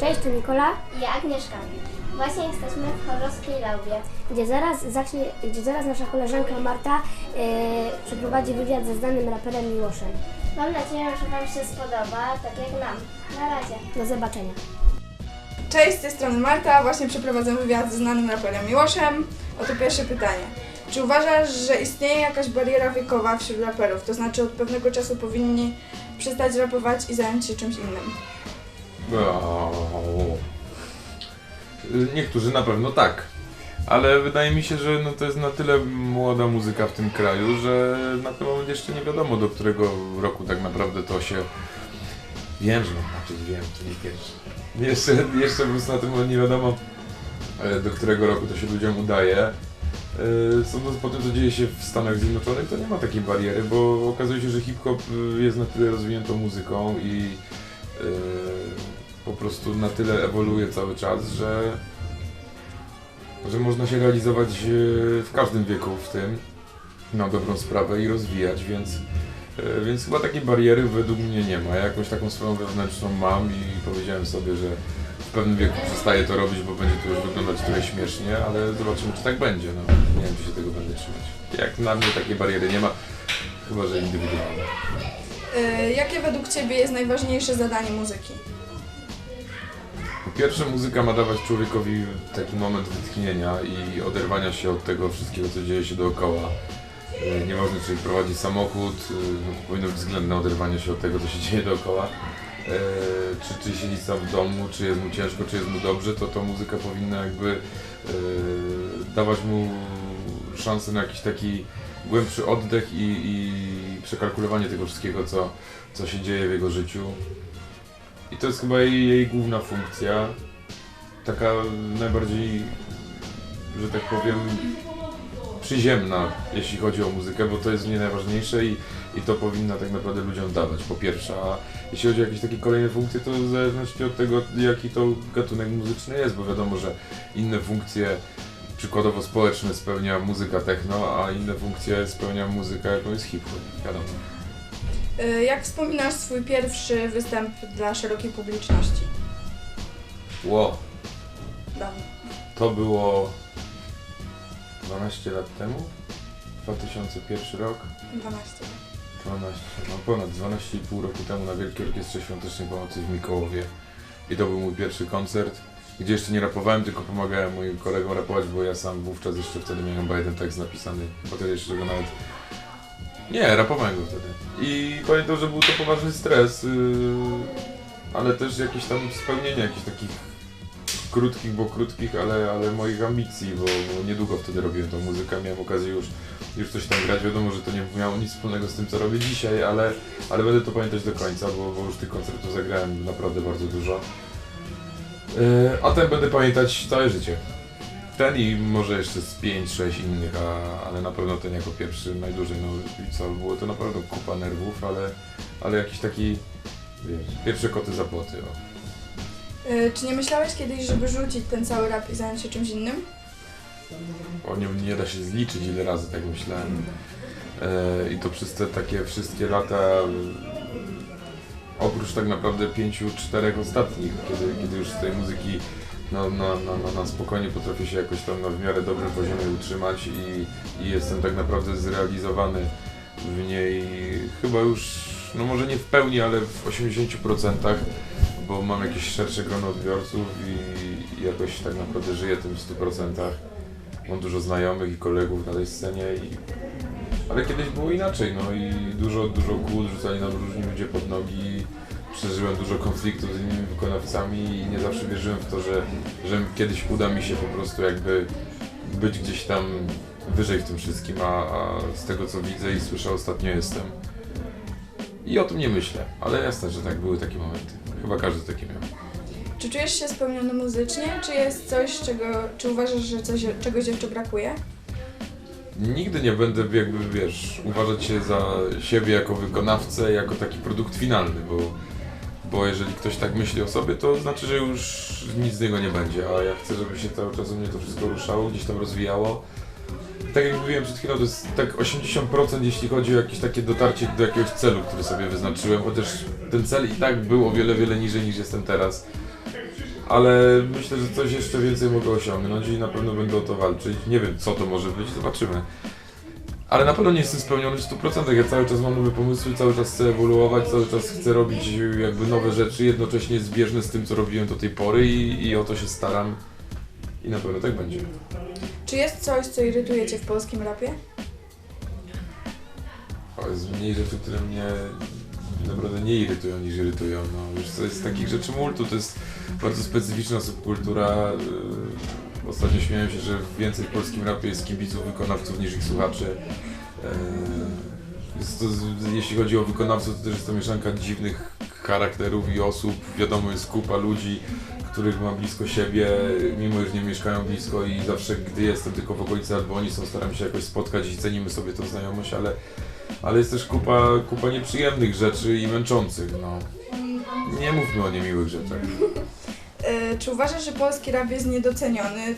Cześć, to Nikola, i Agnieszka. Właśnie jesteśmy w Chorowskiej Laubie. gdzie zaraz, zacznie, gdzie zaraz nasza koleżanka Marta e, przeprowadzi wywiad ze znanym raperem Miłoszem. Mam nadzieję, że Wam się spodoba, tak jak nam. Na razie. Do zobaczenia. Cześć, z tej strony Marta. Właśnie przeprowadzam wywiad ze znanym raperem Miłoszem. Oto pierwsze pytanie. Czy uważasz, że istnieje jakaś bariera wiekowa wśród raperów? To znaczy od pewnego czasu powinni przestać rapować i zająć się czymś innym? O. Niektórzy na pewno tak. Ale wydaje mi się, że no to jest na tyle młoda muzyka w tym kraju, że na ten moment jeszcze nie wiadomo do którego roku tak naprawdę to się. Wiem, że mam znaczyć, wiem, to nie pierwszy. Jeszcze, jeszcze po prostu na tym moment nie wiadomo e, do którego roku to się ludziom udaje. E, Sądząc po tym, co dzieje się w Stanach Zjednoczonych, to nie ma takiej bariery, bo okazuje się, że hip-hop y, jest na tyle rozwiniętą muzyką i po prostu na tyle ewoluuje cały czas, że, że można się realizować y, w każdym wieku w tym na dobrą sprawę i rozwijać, więc, y, więc chyba takiej bariery według mnie nie ma. Ja jakąś taką swoją wewnętrzną mam i powiedziałem sobie, że w pewnym wieku przestaję to robić, bo będzie to już wyglądać trochę śmiesznie, ale zobaczymy, czy tak będzie. No, nie wiem, czy się tego będę trzymać. Jak na mnie takiej bariery nie ma, chyba że indywidualnie. Yy, jakie według Ciebie jest najważniejsze zadanie muzyki? Po pierwsze, muzyka ma dawać człowiekowi taki moment wytchnienia i oderwania się od tego wszystkiego, co dzieje się dookoła. E, Nieważne, czy prowadzi samochód, e, no powinno być względne oderwanie się od tego, co się dzieje dookoła. E, Czy, czy siedzi sam w domu, czy jest mu ciężko, czy jest mu dobrze, to to muzyka powinna jakby dawać mu szansę na jakiś taki głębszy oddech i, i przekalkulowanie tego wszystkiego, co, co się dzieje w jego życiu. I to jest chyba jej, jej główna funkcja. Taka najbardziej, że tak powiem, przyziemna, jeśli chodzi o muzykę, bo to jest w niej najważniejsze i, i to powinna tak naprawdę ludziom dawać, po pierwsze. A jeśli chodzi o jakieś takie kolejne funkcje, to w zależności od tego, jaki to gatunek muzyczny jest, bo wiadomo, że inne funkcje przykładowo społeczne spełnia muzyka techno, a inne funkcje spełnia muzyka, jaką jest hip-hop, wiadomo. Yy, jak wspominasz swój pierwszy występ dla szerokiej publiczności? Wow. Dawno. To było 12 lat temu, 2001 rok, 12. 12, no ponad 12,5 roku temu na Wielkiej Orkiestrze Świątecznej Pomocy w Mikołowie. I to był mój pierwszy koncert, gdzie jeszcze nie rapowałem, tylko pomagałem moim kolegom rapować, bo ja sam wówczas jeszcze wtedy miałem chyba jeden tekst napisany, bo wtedy jeszcze go nawet... Nie, rapowałem go wtedy. I pamiętam, że był to poważny stres, yy, ale też jakieś tam spełnienie jakichś takich krótkich, bo krótkich, ale, ale moich ambicji, bo, bo niedługo wtedy robiłem tą muzykę, miałem okazję już, już coś tam grać, wiadomo, że to nie miało nic wspólnego z tym, co robię dzisiaj, ale, ale będę to pamiętać do końca, bo, bo już tych koncertów zagrałem naprawdę bardzo dużo. Yy, a ten będę pamiętać całe życie. Ten i może jeszcze z 5-6 innych, a, ale na pewno ten jako pierwszy najdłużej, no i co, było to naprawdę kupa nerwów, ale, ale jakiś taki, wiesz, pierwsze koty za płoty, o. Yy, czy nie myślałeś kiedyś, żeby rzucić ten cały rap i zająć się czymś innym? O nim nie da się zliczyć, ile razy tak myślałem. E, I to przez te takie wszystkie lata, e, oprócz tak naprawdę pięciu, czterech ostatnich, kiedy, kiedy już z tej muzyki na, na, na, na, na spokojnie potrafię się jakoś tam na w miarę dobrym poziomie utrzymać i, i jestem tak naprawdę zrealizowany w niej chyba już, no może nie w pełni, ale w 80%, bo mam jakieś szersze grono odbiorców i, i jakoś tak naprawdę żyję tym w 100%. Mam dużo znajomych i kolegów na tej scenie, i... ale kiedyś było inaczej, no i dużo, dużo kłód rzucali nam różni ludzie pod nogi. Przeżyłem dużo konfliktów z innymi wykonawcami i nie zawsze wierzyłem w to, że, że kiedyś uda mi się po prostu jakby być gdzieś tam wyżej w tym wszystkim, a, a z tego co widzę i słyszę ostatnio jestem. I o tym nie myślę, ale jasne, że tak były takie momenty. Chyba każdy takie miał. Czy czujesz się spełniony muzycznie, czy jest coś, czego, czy uważasz, że coś, czegoś jeszcze brakuje? Nigdy nie będę jakby, wiesz, uważać się za siebie jako wykonawcę, jako taki produkt finalny, bo, bo jeżeli ktoś tak myśli o sobie, to znaczy, że już nic z niego nie będzie, a ja chcę, żeby się cały czas u mnie to wszystko ruszało, gdzieś tam rozwijało. Tak jak mówiłem przed chwilą, to jest tak 80% jeśli chodzi o jakieś takie dotarcie do jakiegoś celu, który sobie wyznaczyłem, chociaż ten cel i tak był o wiele, wiele niżej niż jestem teraz. ale myślę, że coś jeszcze więcej mogę osiągnąć i na pewno będę o to walczyć. Nie wiem, co to może być, zobaczymy. Ale na pewno nie jestem spełniony w 100%. Ja cały czas mam nowe pomysły, cały czas chcę ewoluować, cały czas chcę robić jakby nowe rzeczy, jednocześnie zbieżne z tym, co robiłem do tej pory i, i o to się staram. I na pewno tak będzie. Czy jest coś, co irytuje Cię w polskim rapie? O, jest mniej rzeczy, które mnie naprawdę nie irytują niż irytują. No, już to jest takich rzeczy multu, to jest bardzo specyficzna subkultura. Yy, Ostatnio śmiałem się, że więcej w polskim rapie jest kibiców, wykonawców niż ich słuchaczy. Jest to, jeśli chodzi o wykonawców, to też jest to mieszanka dziwnych charakterów i osób. Wiadomo, jest kupa ludzi, których mam blisko siebie, mimo że nie mieszkają blisko i zawsze, gdy jestem tylko w okolicy albo oni są, staram się jakoś spotkać i cenimy sobie tą znajomość, ale, ale jest też kupa, kupa nieprzyjemnych rzeczy i męczących, no. Nie mówmy o niemiłych rzeczach. E, Czy uważasz, że polski rap jest niedoceniony?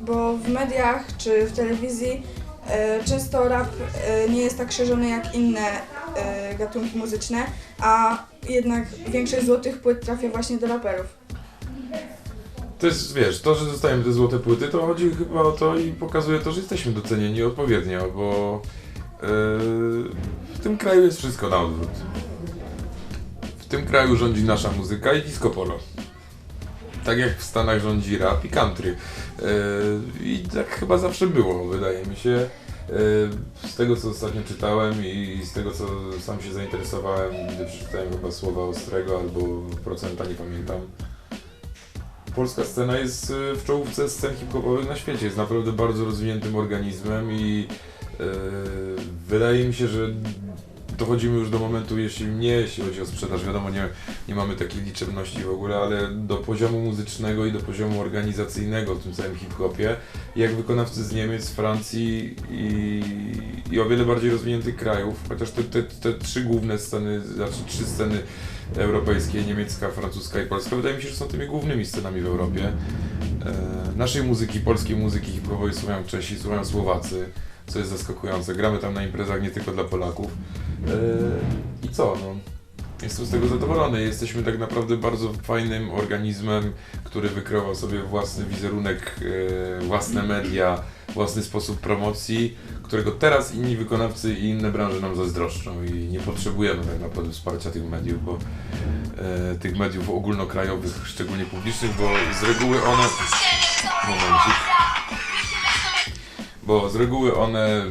Bo w mediach czy w telewizji e, często rap e, nie jest tak szerzony jak inne gatunki muzyczne, a jednak większość złotych płyt trafia właśnie do raperów. To jest, wiesz, to, że dostajemy te złote płyty, to chodzi chyba o to i pokazuje to, że jesteśmy docenieni odpowiednio, bo yy, w tym kraju jest wszystko na odwrót. W tym kraju rządzi nasza muzyka i disco polo. Tak jak w Stanach rządzi rap i country. Yy, I tak chyba zawsze było, wydaje mi się. Yy, Z tego co ostatnio czytałem i z tego co sam się zainteresowałem, gdy przeczytałem chyba słowa Ostrego albo procenta, nie pamiętam. Polska scena jest y, w czołówce scen hip-hopowych na świecie. Jest naprawdę bardzo rozwiniętym organizmem i wydaje mi się, że dochodzimy już do momentu, jeśli nie jeśli chodzi o sprzedaż, wiadomo, nie, nie mamy takiej liczebności w ogóle, ale do poziomu muzycznego i do poziomu organizacyjnego w tym całym hip-hopie, jak wykonawcy z Niemiec, Francji i, i o wiele bardziej rozwiniętych krajów, chociaż te, te, te trzy główne sceny, znaczy trzy sceny europejskie, niemiecka, francuska i polska, wydaje mi się, że są tymi głównymi scenami w Europie. E, naszej muzyki, polskiej muzyki hip-hopowej słuchają Czesi, słuchają Słowacy, co jest zaskakujące. Gramy tam na imprezach nie tylko dla Polaków. E, I co, no. Jestem z tego zadowolony. Jesteśmy tak naprawdę bardzo fajnym organizmem, który wykreował sobie własny wizerunek, e, własne media, własny sposób promocji, którego teraz inni wykonawcy i inne branże nam zazdroszczą i nie potrzebujemy tak naprawdę wsparcia tych mediów, bo e, tych mediów ogólnokrajowych, szczególnie publicznych, bo z reguły one... Momencik. Bo z reguły one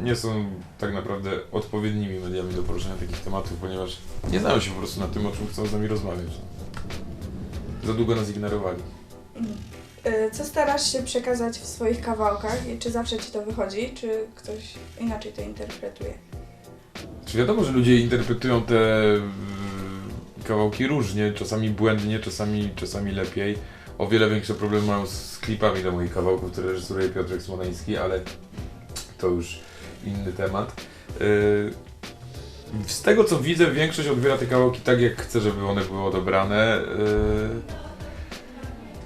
y, nie są tak naprawdę odpowiednimi mediami do poruszania takich tematów, ponieważ nie znają się po prostu na tym, o czym chcą z nami rozmawiać. Za długo nas ignorowali. E, Co starasz się przekazać w swoich kawałkach i czy zawsze Ci to wychodzi, czy ktoś inaczej to interpretuje? Czy wiadomo, że ludzie interpretują te y, kawałki różnie, czasami błędnie, czasami, czasami lepiej. O wiele większe problemy mają z klipami do moich kawałków, które reżyseruje Piotrek Smoleński, ale to już inny temat. Y, Z tego co widzę, większość odbiera te kawałki tak, jak chce, żeby one były odebrane. Y,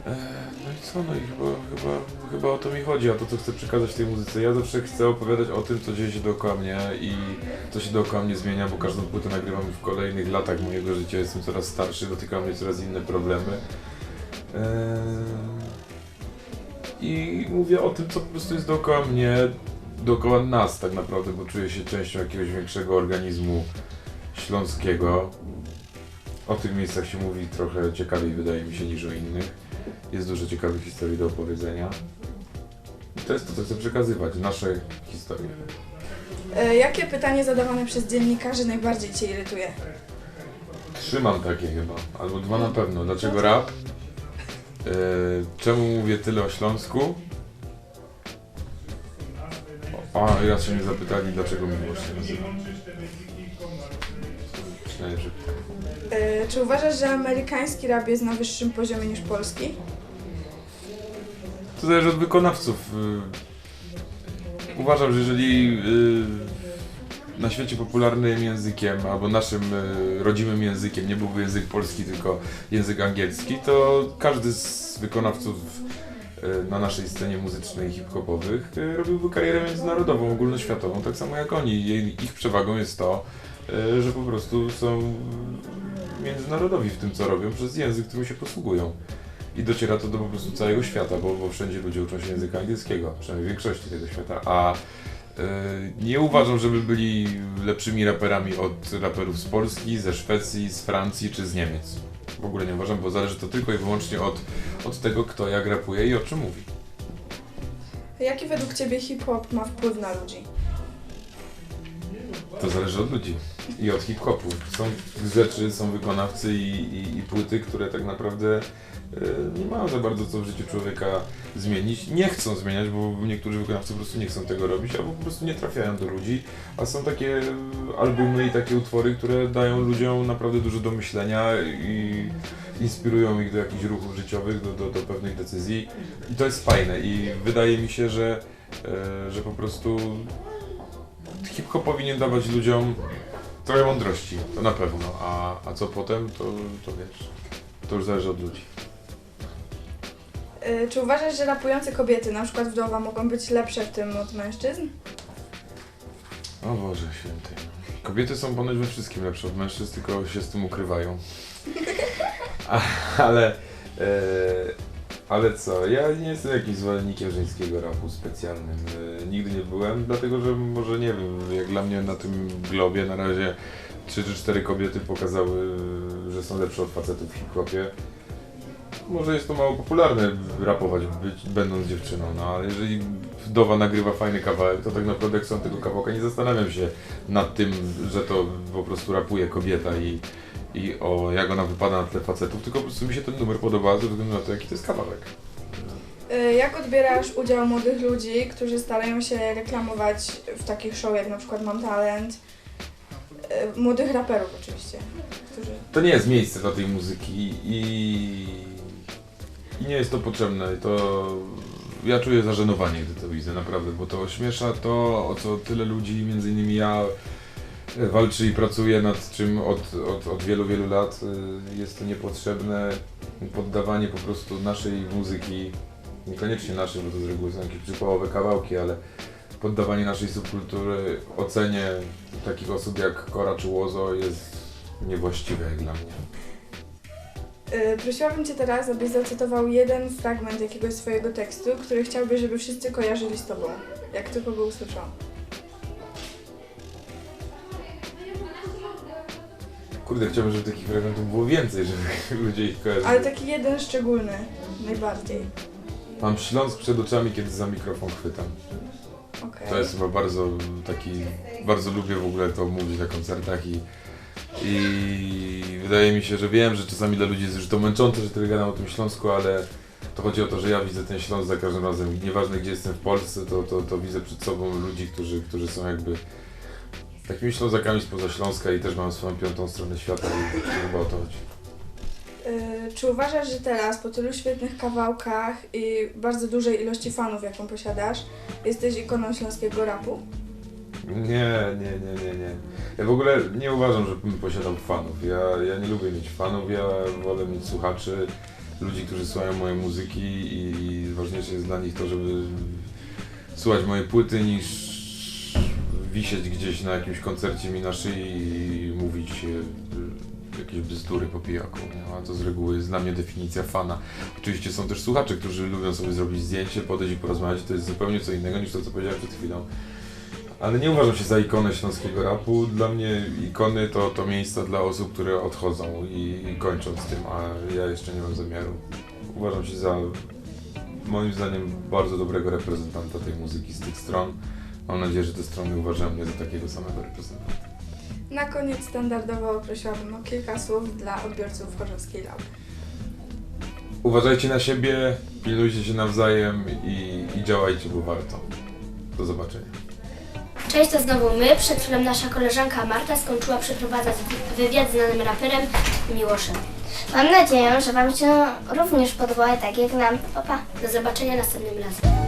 e, No i co, no i chyba, chyba, chyba o to mi chodzi, a to co chcę przekazać tej muzyce. Ja zawsze chcę opowiadać o tym, co dzieje się dookoła mnie i co się dookoła mnie zmienia, bo każdą płytę nagrywam w kolejnych latach mojego życia, jestem coraz starszy, dotykają mnie coraz inne problemy. I mówię o tym, co po prostu jest dookoła mnie, dookoła nas tak naprawdę, bo czuję się częścią jakiegoś większego organizmu śląskiego. O tych miejscach się mówi trochę ciekawiej, wydaje mi się, niż o innych. Jest dużo ciekawych historii do opowiedzenia. I to jest to, co chcę przekazywać, nasze historie. E, Jakie pytanie zadawane przez dziennikarzy najbardziej Cię irytuje? Trzymam takie chyba, albo dwa na pewno. Dlaczego rap? Yy, czemu mówię tyle o Śląsku? O, a raz się mnie zapytali, dlaczego Miłosz się nazywa. Myślałem, że E, Czy uważasz, że amerykański rap jest na wyższym poziomie niż polski? To zależy od wykonawców. Yy, Uważam, że jeżeli na świecie popularnym językiem, albo naszym yy, rodzimym językiem nie byłby język polski, tylko język angielski, to każdy z wykonawców yy, na naszej scenie muzycznej hip-hopowych yy, robiłby karierę międzynarodową, ogólnoświatową, tak samo jak oni. Ich przewagą jest to, że po prostu są międzynarodowi w tym, co robią, przez język, którym się posługują. i dociera to do po prostu całego świata, bo, bo wszędzie ludzie uczą się języka angielskiego, przynajmniej w większości tego świata, a nie uważam, żeby byli lepszymi raperami od raperów z Polski, ze Szwecji, z Francji czy z Niemiec. W ogóle nie uważam, bo zależy to tylko i wyłącznie od, od tego, kto jak rapuje i o czym mówi. Jaki według Ciebie hip-hop ma wpływ na ludzi? To zależy od ludzi i od hip-hopu. Są rzeczy, są wykonawcy i, i, i płyty, które tak naprawdę e, nie mają za bardzo co w życiu człowieka zmienić. Nie chcą zmieniać, bo niektórzy wykonawcy po prostu nie chcą tego robić, albo po prostu nie trafiają do ludzi. A są takie albumy i takie utwory, które dają ludziom naprawdę dużo do myślenia i inspirują ich do jakichś ruchów życiowych, do, do, do pewnych decyzji. I to jest fajne i wydaje mi się, że, e, że po prostu hip-hop powinien dawać ludziom trochę mądrości, to na pewno, a, a co potem, to, to wiesz, to już zależy od ludzi. Y, Czy uważasz, że rapujące kobiety, na przykład wdowa, mogą być lepsze w tym od mężczyzn? O Boże święty. Kobiety są ponoć we wszystkim lepsze od mężczyzn, tylko się z tym ukrywają. A, ale, e, ale co, ja nie jestem jakimś zwolennikiem żeńskiego rapu specjalnym. E, nigdy nie byłem, dlatego że może nie wiem, jak dla mnie na tym globie na razie trzy czy cztery kobiety pokazały, że są lepsze od facetów w hip-hopie. Może jest to mało popularne rapować, być, będąc dziewczyną, no ale jeżeli wdowa nagrywa fajny kawałek, to tak naprawdę jak są tego kawałka, nie zastanawiam się nad tym, że to po prostu rapuje kobieta i, i o jak ona wypada na tle facetów, tylko po prostu mi się ten numer podoba ze względu na to, jaki to jest kawałek. Y, Jak odbierasz udział młodych ludzi, którzy starają się reklamować w takich show jak na przykład Mam Talent? Y, Młodych raperów oczywiście, którzy... To nie jest miejsce dla tej muzyki i, i nie jest to potrzebne. To ja czuję zażenowanie, gdy to widzę, naprawdę, bo to ośmiesza to, o co tyle ludzi, między innymi ja, e, walczy i pracuje nad czym od, od, od wielu, wielu lat. Y, Jest to niepotrzebne poddawanie po prostu naszej muzyki, niekoniecznie naszej, bo to z reguły są jakieś przypałowe kawałki, ale poddawanie naszej subkultury ocenie takich osób jak Kora czy Łozo jest niewłaściwe jak dla mnie. Y, Prosiłabym Cię teraz, abyś zacytował jeden fragment jakiegoś swojego tekstu, który chciałbyś, żeby wszyscy kojarzyli z Tobą, jak tylko go usłyszą. Kurde, chciałbym, żeby takich fragmentów było więcej, żeby ludzie ich kojarzyli. Ale taki jeden szczególny, najbardziej. Mam Śląsk przed oczami, kiedy za mikrofon chwytam. Okej. To jest chyba bardzo taki, bardzo lubię w ogóle to mówić na koncertach i, i wydaje mi się, że wiem, że czasami dla ludzi jest już to męczące, że tyle gadam o tym Śląsku, ale to chodzi o to, że ja widzę ten Śląsk za każdym razem nieważne gdzie jestem w Polsce, to, to, to widzę przed sobą ludzi, którzy, którzy są jakby takimi Ślązakami spoza Śląska i też mają swoją piątą stronę świata i chyba o to chodzi. Y, Czy uważasz, że teraz, po tylu świetnych kawałkach i bardzo dużej ilości fanów, jaką posiadasz, jesteś ikoną śląskiego rapu? Nie, nie, nie, nie, nie. Ja w ogóle nie uważam, że posiadam fanów. Ja, ja nie lubię mieć fanów, ja wolę mieć słuchaczy, ludzi, którzy słuchają mojej muzyki i ważniejsze jest dla nich to, żeby słuchać mojej płyty niż wisieć gdzieś na jakimś koncercie mi na szyi i mówić e, jakieś bzdury po pijaku. Nie? A to z reguły jest dla mnie definicja fana. Oczywiście są też słuchacze, którzy lubią sobie zrobić zdjęcie, podejść i porozmawiać. To jest zupełnie co innego niż to, co powiedziałem przed chwilą. Ale nie uważam się za ikonę śląskiego rapu. Dla mnie ikony to, to miejsca dla osób, które odchodzą i, i kończą z tym, a ja jeszcze nie mam zamiaru. Uważam się za, moim zdaniem, bardzo dobrego reprezentanta tej muzyki z tych stron. Mam nadzieję, że te strony uważają mnie za takiego samego reprezentanta. Na koniec standardowo prosiłabym o kilka słów dla odbiorców Chorzowskiej Laury. Uważajcie na siebie, pilnujcie się nawzajem i, i działajcie, bo warto. Do zobaczenia. Cześć, to znowu my. Przed chwilą nasza koleżanka Marta skończyła przeprowadzać wywiad z znanym raperem Miłoszem. Mam nadzieję, że Wam się również podobało tak jak nam. Opa. Do zobaczenia następnym razem.